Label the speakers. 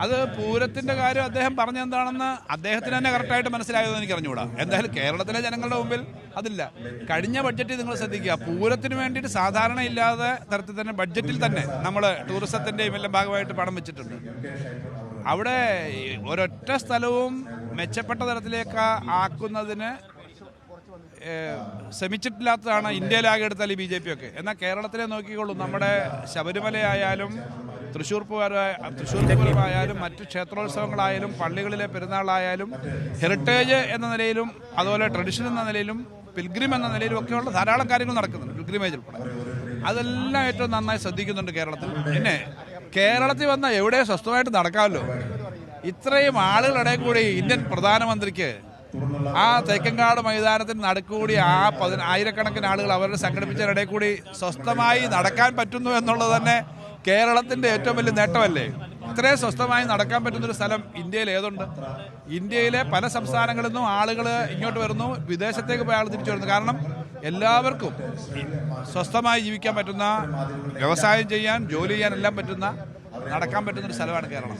Speaker 1: അത് പൂരത്തിന്റെ കാര്യം അദ്ദേഹം പറഞ്ഞെന്താണെന്ന് അദ്ദേഹത്തിന് തന്നെ കറക്റ്റായിട്ട് മനസ്സിലായതെന്ന് എനിക്ക് അറിഞ്ഞുകൂടാ. എന്തായാലും കേരളത്തിലെ ജനങ്ങളുടെ മുമ്പിൽ അതില്ല. കഴിഞ്ഞ ബഡ്ജറ്റിൽ നിങ്ങൾ ശ്രദ്ധിക്കുക. പൂരത്തിന് വേണ്ടിയിട്ട് സാധാരണ ഇല്ലാതെ തരത്തിൽ തന്നെ ബഡ്ജറ്റിൽ തന്നെ നമ്മൾ ടൂറിസത്തിന്റെയും എല്ലാം ഭാഗമായിട്ട് പണം വെച്ചിട്ടുണ്ട്. അവിടെ ഒരൊറ്റ സ്ഥലവും മെച്ചപ്പെട്ട തരത്തിലേക്ക് ആക്കുന്നതിന് ശ്രമിച്ചിട്ടില്ലാത്തതാണ് ഇന്ത്യയിലാകെ എടുത്താൽ ഈ ബി ജെ പി ഒക്കെ. എന്നാൽ കേരളത്തിലെ നോക്കിക്കോളൂ നമ്മുടെ ശബരിമലയായാലും തൃശ്ശൂർ പൂരമായ തൃശ്ശൂർ പൂരമായാലും മറ്റ് ക്ഷേത്രോത്സവങ്ങളായാലും പള്ളികളിലെ പെരുന്നാളായാലും ഹെറിറ്റേജ് എന്ന നിലയിലും അതുപോലെ ട്രഡിഷൻ എന്ന നിലയിലും പിൽഗ്രിം എന്ന നിലയിലും ഒക്കെയുള്ള ധാരാളം കാര്യങ്ങൾ നടക്കുന്നുണ്ട് പിൽഗ്രിമേജ് ഉൾപ്പെടെ. അതെല്ലാം ഏറ്റവും നന്നായി ശ്രദ്ധിക്കുന്നുണ്ട് കേരളത്തിൽ. പിന്നെ കേരളത്തിൽ വന്ന എവിടെ സ്വസ്ഥമായിട്ട് നടക്കാമല്ലോ? ഇത്രയും ആളുകളുടെ കൂടി ഇന്ത്യൻ പ്രധാനമന്ത്രിക്ക് ആ തേക്കങ്കാട് മൈതാനത്തിന് നടുക്കൂടി ആ പതിനായിരക്കണക്കിന് ആളുകൾ അവരുടെ സംഘടിപ്പിച്ചതിനിടെ കൂടി സ്വസ്ഥമായി നടക്കാൻ പറ്റുന്നു എന്നുള്ളത് തന്നെ കേരളത്തിന്റെ ഏറ്റവും വലിയ നേട്ടമല്ലേ? ഇത്രയും സ്വസ്ഥമായി നടക്കാൻ പറ്റുന്ന ഒരു സ്ഥലം ഇന്ത്യയിൽ ഏതുണ്ട്? ഇന്ത്യയിലെ പല സംസ്ഥാനങ്ങളിൽ നിന്നും ആളുകൾ ഇങ്ങോട്ട് വരുന്നു വിദേശത്തേക്ക് പോയ ആൾ തിരിച്ചു വരുന്നു. കാരണം എല്ലാവർക്കും സ്വസ്ഥമായി ജീവിക്കാൻ പറ്റുന്ന വ്യവസായം ചെയ്യാൻ ജോലി ചെയ്യാൻ എല്ലാം പറ്റുന്ന നടക്കാൻ പറ്റുന്ന ഒരു സ്ഥലമാണ് കേരളം.